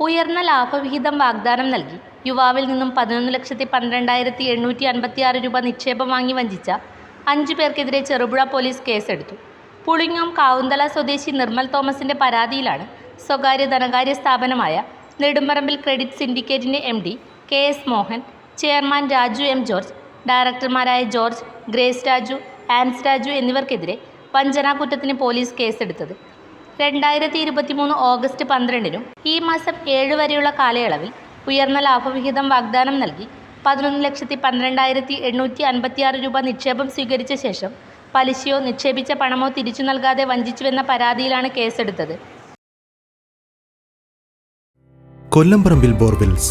ഉയർന്ന ലാഭവിഹിതം വാഗ്ദാനം നൽകി യുവാവിൽ നിന്നും പതിനൊന്ന് ലക്ഷത്തി പന്ത്രണ്ടായിരത്തി എണ്ണൂറ്റി അൻപത്തിയാറ് രൂപ നിക്ഷേപം വാങ്ങി വഞ്ചിച്ച അഞ്ചു പേർക്കെതിരെ ചെറുപുഴ പോലീസ് കേസെടുത്തു. പുളിങ്ങോം കാവുന്തല സ്വദേശി നിർമ്മൽ തോമസിന്റെ പരാതിയിലാണ് സ്വകാര്യ ധനകാര്യ സ്ഥാപനമായ Nedumparambil credit സിൻഡിക്കേറ്റിന്റെ M K S Mohan chairman Raju M George ഡയറക്ടർമാരായ George grace Raju Ans Raju എന്നിവർക്കെതിരെ വഞ്ചനാകുറ്റത്തിന് പോലീസ് കേസെടുത്തത്. രണ്ടായിരത്തി ഇരുപത്തി മൂന്ന് ഓഗസ്റ്റ് പന്ത്രണ്ടിനും ഈ മാസം ഏഴ് വരെയുള്ള കാലയളവിൽ ഉയർന്ന ലാഭവിഹിതം വാഗ്ദാനം നൽകി പതിനൊന്ന് ലക്ഷത്തി പന്ത്രണ്ടായിരത്തി എണ്ണൂറ്റി അൻപത്തിയാറ് രൂപ നിക്ഷേപം സ്വീകരിച്ച ശേഷം പലിശയോ നിക്ഷേപിച്ച പണമോ തിരിച്ചു നൽകാതെ വഞ്ചിച്ചുവെന്ന പരാതിയിലാണ് കേസെടുത്തത്. കൊല്ലംപറമ്പിൽ ബോർവെൽസ്.